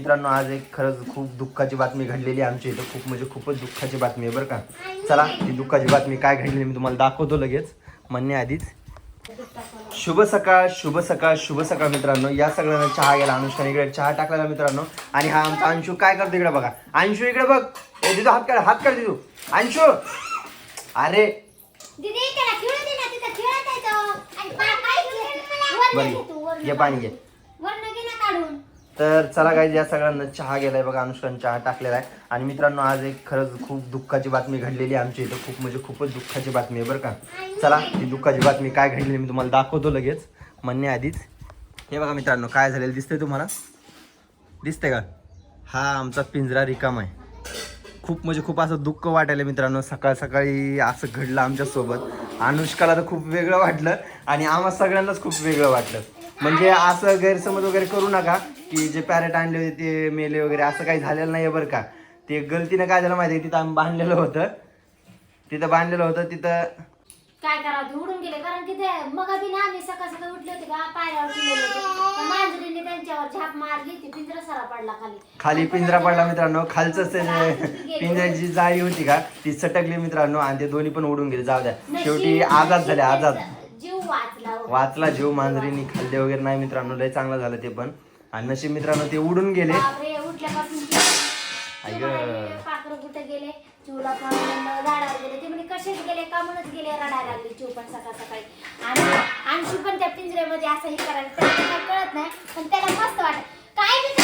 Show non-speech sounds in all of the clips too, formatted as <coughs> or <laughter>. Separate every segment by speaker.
Speaker 1: मित्रांनो आज एक खरंच खूप दुःखाची बातमी घडलेली आमच्या इथं. खूप म्हणजे खूपच दुःखाची बातमी आहे बरं का. चला ती दुःखाची बातमी काय घडलेली मी तुम्हाला दाखवतो लगेच. म्हणण्याआधीच शुभ सकाळ शुभ सकाळ शुभ सकाळ मित्रांनो. या सगळ्यांना चहा गेला अनुष्काने इकडे चहा टाकलेला मित्रांनो. आणि हा आमचा अंशू काय करतो इकडे बघा. अंशू इकडे बघ. ए, दिदू हात काढ हात काढ दिदू. अंशू. अरे. बरं घे. पाणी घे.
Speaker 2: काढून.
Speaker 1: तर चला काय या सगळ्यांना चहा गेलाय बघा अनुष्काने चहा टाकलेला आहे. आणि मित्रांनो आज एक खरंच खूप दुःखाची बातमी घडलेली आहे आमच्या इथं. खूप म्हणजे खूपच दुःखाची बातमी आहे बरं का. चला ती दुःखाची बातमी काय घडलेली मी तुम्हाला दाखवतो लगेच. म्हणण्याआधीच हे बघा मित्रांनो काय झालेलं दिसतंय तुम्हाला? दिसतंय का? हा आमचा पिंजरा रिकाम आहे. खूप म्हणजे खूप असं दुःख वाटायला मित्रांनो. सकाळ सकाळी असं घडलं आमच्यासोबत. अनुष्काला तर खूप वेगळं वाटलं आणि आम्हा सगळ्यांनाच खूप वेगळं वाटलं. म्हणजे असं गैरसमज वगैरे करू नका की जे पॅरेट आणले होते ते मेले वगैरे असं काही झालेलं नाही बरं का. ते गलतीनं काय झालं माहिती आहे तिथं आम्ही बांधलेलं होतं. तिथं बांधलेलं होतं तिथं
Speaker 2: काय करावं? ते उडून गेले. कारण की ते मग बी ना आम्ही सकाळ सकाळी उठले होते का पायऱ्यावर गेले होते. तर मांजरीने त्यांच्यावर झाप मारली ती पिंजरा सारा पडला खाली.
Speaker 1: खाली पिंजरा पडला मित्रांनो. खालचंच ते पिंजऱ्याची जाळी होती का ती सटकली मित्रांनो आणि ते दोन्ही पण उडून गेले. जाऊ द्या. शेवटी आजाद झाले आजाद.
Speaker 2: जीव वाचला. हो.
Speaker 1: वाचला जीव मांजरीनी खाल्ले वगैरे नाही मित्रांनो लय चांगलं झालं ते पण. आणि नशीब मित्रांनो ते उडून गेले.
Speaker 2: बापरे उठल्यापासून ती-
Speaker 1: आई
Speaker 2: ते
Speaker 1: गं.
Speaker 2: म्हणाले, पाखरं कुठे गेले? चिवला पण झाडावर गेले. ते कसेच गेले? का म्हणून गेले? रडायला लागले चिव पण सकाळ सकाळी. आणि अंशू पण त्या पिंजऱ्यामध्ये असं हे करायला त्याला काय कळत नाही पण त्याला मस्त वाटत काय बी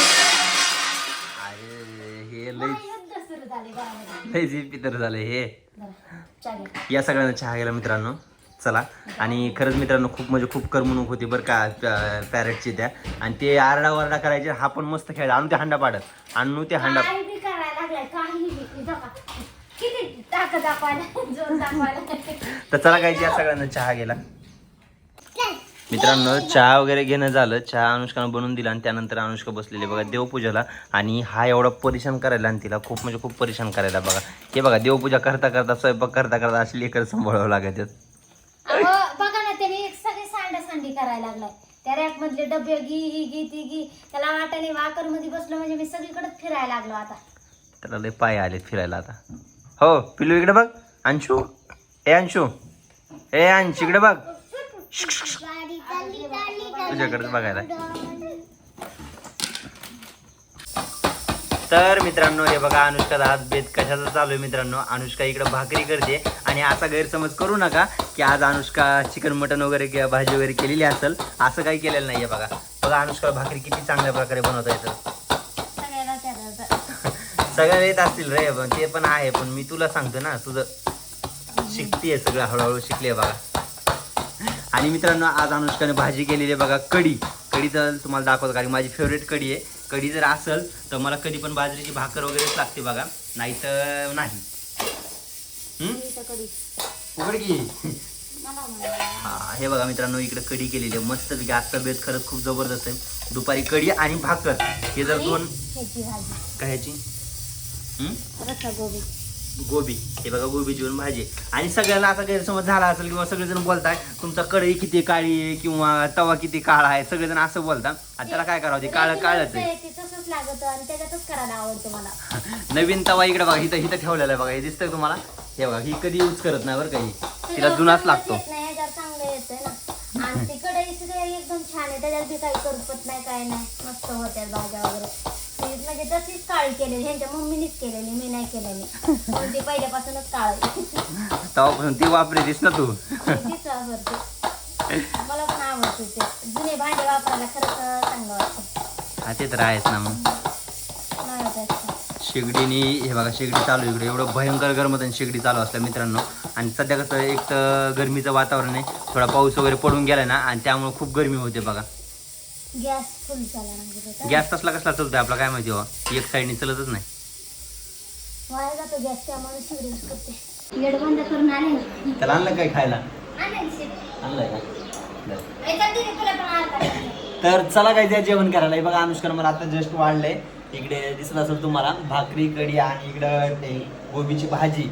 Speaker 1: अरे हे लय
Speaker 2: नाही, युद्ध सुरू झाले घरामध्ये
Speaker 1: लय जी पितर झाले हे. या सगळ्यांना चहा गेला मित्रांनो. चला. आणि खरंच मित्रांनो खूप म्हणजे खूप करमणूक होती बरं का पॅरेटची त्या. आणि ते आरडा वरडा करायचे हा पण मस्त खेळ आणून ते हांडा पाडत. आणू ते हांडा तर चला काय या सगळ्यांना चहा गेला. मित्रांनो चहा वगैरे घेणं झालं. चहा अनुष्कानं बनवून दिला आणि त्यानंतर अनुष्का बसलेली बघा देवपूजाला. आणि हा एवढा परेशान करायला आणि तिला खूप म्हणजे खूप परेशान करायला बघा. हे बघा देवपूजा करता करता स्वयंपाक करता करता अशी लेकर सांभाळावं लागत आहेत.
Speaker 2: अहो, बघा ना त्याने एक सगळे सांडा सांडी करायला लागलाय. त्या रॅक मधले डबे घी ही घी ती घी. त्याला वाटाने वाकरमध्ये बसलो म्हणजे मी सगळीकडे फिरायला लागलो आता.
Speaker 1: त्याला लय पाय आलेत फिरायला आता. हो पिलू इकडे बघ. अंशू. ए अंशू. ए अंश इकडे बघ. तुझ्याकडेच बघायला. तर मित्रांनो हे बघा अनुष्का आज बेत कशाचा चालू आहे मित्रांनो? अनुष्का इकडे भाकरी करते आणि असा गैरसमज करू नका की आज अनुष्का चिकन मटन वगैरे किंवा भाजी वगैरे केलेली असेल असं काही केलेलं नाहीये बघा. बघा अनुष्का भाकरी किती चांगल्या प्रकारे बनवता येतं.
Speaker 2: सगळ्या
Speaker 1: सगळं येत असतील रे पण ते पण आहे पण मी तुला सांगतो ना तुझं शिकतीये सगळं हळूहळू शिकले बघा. आणि मित्रांनो आज अनुष्काने भाजी केलेली आहे बघा कढी. कढी तर तुम्हाला दाखवतो कारण माझी फेवरेट कढी आहे. कढी जर असेल तर मला कधी पण बाजरीची भाकर वगैरेच लागते बघा. नाही. तर नाही उघड की. हा हे बघा मित्रांनो इकडे कढी केलेली आहे. मस्त आजचा बेत खरंच खूप जबरदस्त आहे. दुपारी कढी आणि भाकर. हे जर दोन कशाची
Speaker 2: गोबी
Speaker 1: गोबी. हे बघा गोबीची पण भाजी. आणि सगळ्यांना असा गैरसमज झाला असेल किंवा सगळेजण बोलताय तुमचा कढई किती काळी आहे किंवा तवा किती काळा आहे सगळेजण असं बोलतात. आणि त्याला काय करावं ते काळं काळच आहे
Speaker 2: ते तसंच लागत आणि त्याच्यातच करायला आवडतं मला. <laughs>
Speaker 1: नवीन तवा इकडे बघा इथं इथं ठेवलेला आहे बघा. हे दिसतंय तुम्हाला? हे बघा ही कधी यूज करत नाही बरं काही तिला जुनाच लागतो.
Speaker 2: येत नाही ह्याच्यावर चांगलं येतंय ना. आणि ती कढई सुद्धा एकदम छान आहे. त्याच्यात बी काही करपत नाही काय नाही. मस्त होत्या भाज्या वगैरे. म्हणजे तशीच काळी केलेली ह्यांच्या मम्मीनीच केलेली मी नाही केलेली. पण ती पहिल्यापासूनच काळी.
Speaker 1: तवापासून ती ना तू.
Speaker 2: तीच मला पण आवडते ते. जुने भांडे वापरायला खरंच चांगलं वाटतं.
Speaker 1: हा ते तर आहेच ना मग.
Speaker 2: नाही वाटायचं.
Speaker 1: शेगडीनी हे बघा शेगडी चालू आहे इकडे. एवढं भयंकर गरम होतं आणि शेगडी चालू असलं मित्रांनो. आणि सध्या कसं एक तर गरमीचं वातावरण आहे. थोडा पाऊस वगैरे पडून गेला ना आणि त्यामुळे खूप गरमी होते बघा.
Speaker 2: गॅस फुल झाला त्याचा.
Speaker 1: गॅस कसला कसला चालतोय आपला काय माहिती हो? एक साईडने चलतच नाही.
Speaker 2: वाया जातो गॅस त्यामुळे शिवरीच करते. गेट बंद करून आले ना.
Speaker 1: त्याला आणलं काय खायला? आणलंय का? तर चला काय द्या जेवण करायला. बघा अनुष्का मला आता जस्ट वाढलंय. इकडे दिसत असेल तुम्हाला भाकरी कढी आणि इकडं गोबीची भाजी.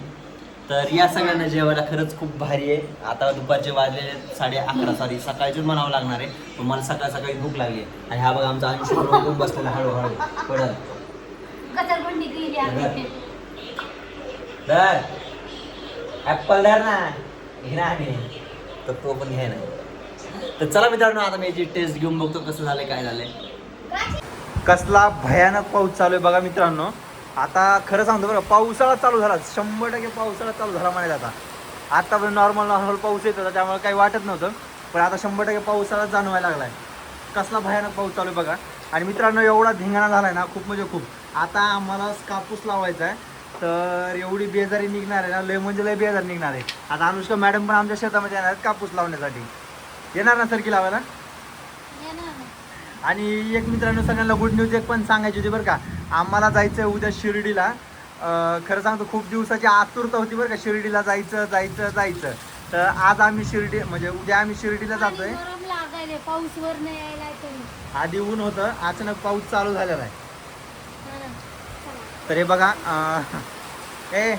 Speaker 1: तर या सगळ्यांना जेवायला खरंच खूप भारी आहे. आता दुपारचे वाजलेले आहेत साडे अकरा सॉरी सकाळचेच म्हणावं लागणार आहे. पण मला सकाळ सकाळी भूक लागली आहे. आणि हा बघा आमचा अंशू बसलेला हळूहळू.
Speaker 2: आम्ही
Speaker 1: दर ऍपल दर ना. घे ना आम्ही. तर तो पण घ्याय ना. तर चला मित्रांनो आता मी याची टेस्ट घेऊन बघतो कसं झालंय काय झालंय. कसला भयानक पाऊस चालू आहे बघा मित्रांनो. आता खरं सांगतो बरं पावसाळा चालू झाला. शंभर टक्के पावसाळा चालू झाला म्हणायला आता. आता पण नॉर्मल नॉर्मल पाऊस येत होता त्यामुळे काही वाटत नव्हतं. पण आता शंभर टक्के पावसाळा जाणवायला लागलाय. कसला भयानक पाऊस चालू आहे बघा. आणि मित्रांनो एवढा धिंगाणा झालाय ना खूप म्हणजे खूप. आता आम्हाला कापूस लावायचा आहे तर एवढी बेजारी निघणार आहे ना लय म्हणजे लय बेजारी निघणार. आहे आता अनुष्का मॅडम पण आमच्या शेतामध्ये येणार आहेत कापूस लावण्यासाठी. येणार ना सरकी लावायला? आणि एक मित्रांनो सगळ्यांना गुड न्यूज एक पण सांगायची होती बरं का. आम्हाला जायचं आहे उद्या शिर्डीला. खरं सांगतो खूप दिवसाची आतुरता होती बरं का शिर्डीला जायचं जायचं जायचं. तर आज आम्ही शिर्डी म्हणजे उद्या आम्ही शिर्डीला जातोय. आधी ऊन होतं अचानक पाऊस चालू झालेला आहे. तर हे बघा ए?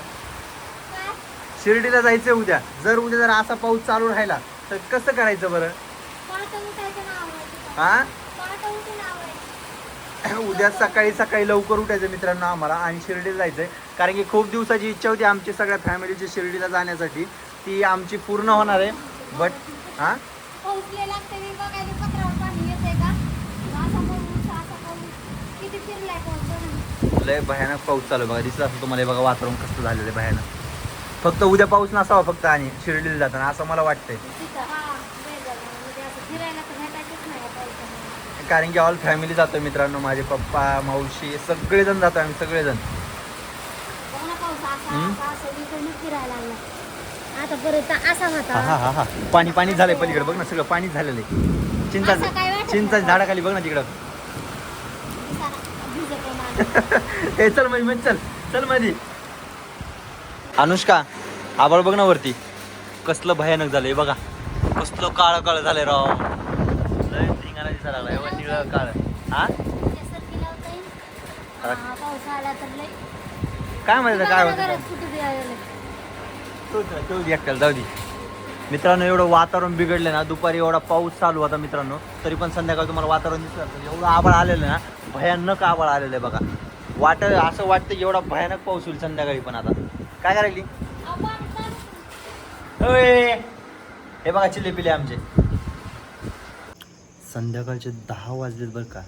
Speaker 1: शिर्डीला जायचंय उद्या. जर उद्या जर असा पाऊस चालू राहिला तर कसं करायचं बरं. हा <coughs> उद्या सकाळी सकाळी लवकर उठायचं मित्रांनो आम्हाला आणि शिर्डीला जायचं आहे कारण की खूप दिवसाची इच्छा होती आमची सगळ्या फॅमिलीची शिर्डीला जाण्यासाठी. ती आमची पूर्ण होणार आहे. बट हा?
Speaker 2: लय
Speaker 1: भयानक पाऊस चालू बघा. दिसत असं तुम्हाला बघा वातावरण कसं झालेलं आहे भयानक. फक्त उद्या पाऊस नसावा फक्त आणि शिर्डीला जाताना असं मला वाटतंय.
Speaker 2: हा.
Speaker 1: कारण की ऑल फॅमिली जातो मित्रांनो माझे पप्पा मावशी सगळेजण जातो आम्ही सगळेजण. हा हा हा हा. पाणी पाणी झालंय पलीकडे बघ ना सगळं पाणीच झालेलं आहे. चिंचा
Speaker 2: नाही.
Speaker 1: झाडाखाली बघ ना तिकडं. <laughs> ए चलमध्ये मध्ये चल चलमध्ये अनुष्का आबाळ बघ ना वरती. कसलं भयानक झालंय बघा. कसलं काळ काळ झालंय राव. लय धिंगाणा दिसायला लागलाय काळ हा?
Speaker 2: हा,
Speaker 1: काय माहिती काय होतं एकट्याला जाऊ दे. मित्रांनो एवढं वातावरण बिघडलं ना दुपारी एवढा पाऊस चालू होता मित्रांनो तरी पण संध्याकाळी तुम्हाला वातावरण दिसलं असेल. एवढं आबाळ आलेलं ना भयानक आबाळ आलेलं आहे बघा. वाट असं वाटतं एवढा भयानक पाऊस होईल संध्याकाळी पण आता. काय करायली? हे बघा चिल्ले पिले आमचे. संध्याकाळचे दहा वाजलेत बरं का.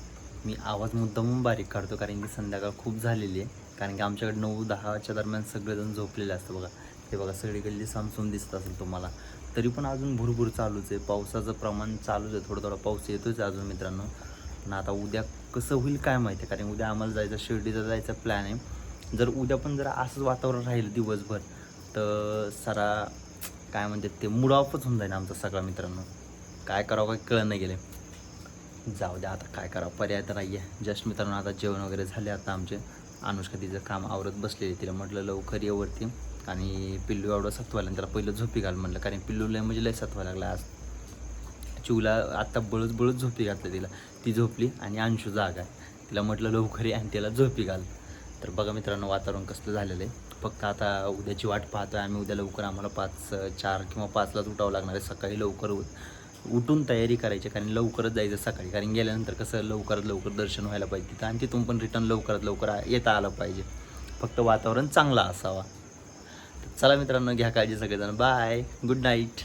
Speaker 1: मी आवाज मुद्दामून बारीक काढतो कारण की संध्याकाळ खूप झालेली आहे. कारण की आमच्याकडे नऊ दहाच्या दरम्यान सगळेजण झोपलेले असतं बघा. ते बघा सगळी सामसून दिसत असेल तुम्हाला. तरी पण अजून भुरभुर चालूच आहे. पावसाचं प्रमाण चालूच आहे. थोडं थोडा पाऊस येतोच आहे अजून मित्रांनो. पण आता उद्या कसं होईल काय माहिती आहे. कारण उद्या आम्हाला जायचं शिर्डीचा जायचा प्लॅन आहे. जर उद्या पण जर असंच वातावरण राहील दिवसभर तर सारा काय म्हणतात ते मूड ऑफच होऊन जाईल आमचा सगळा मित्रांनो. काय करावं काय कळलं नाही गेले जाऊ द्या आता काय करावं? पर्याय तर नाही आहे जस्ट मित्रांनो आता जेवण वगैरे झाले आता आमचे अनुष्का तिचं काम आवरत बसलेली तिला म्हटलं लवकर येवरती आणि पिल्लू एवढं सत्वायला त्याला पहिलं झोपी घाल म्हटलं कारण पिल्लू लय म्हणजे लय सत्वा लागला. आज चिवला आत्ता बळच बळच झोपी घातलं तिला. ती झोपली आणि अंशू जागा आहे. तिला म्हटलं लवकर ये आणि त्याला झोपी घाल. तर बघा मित्रांनो वातावरण कसलं झालेलं आहे. फक्त आता उद्याची वाट पाहतोय आम्ही. उद्या लवकर आम्हाला पाच चार किंवा पाचलाच उठावं लागणार आहे. सकाळी लवकर उठ- उठून तयारी करायची कारण लवकरच जायचं सकाळी. कारण गेल्यानंतर कसं लवकरात लवकर दर्शन व्हायला पाहिजे. तिथं आणि तिथून पण रिटर्न लवकरात लवकर येता आलं पाहिजे. फक्त वातावरण चांगलं असावा. चला मित्रांनो घ्या काळजी सगळेजण. Bye good night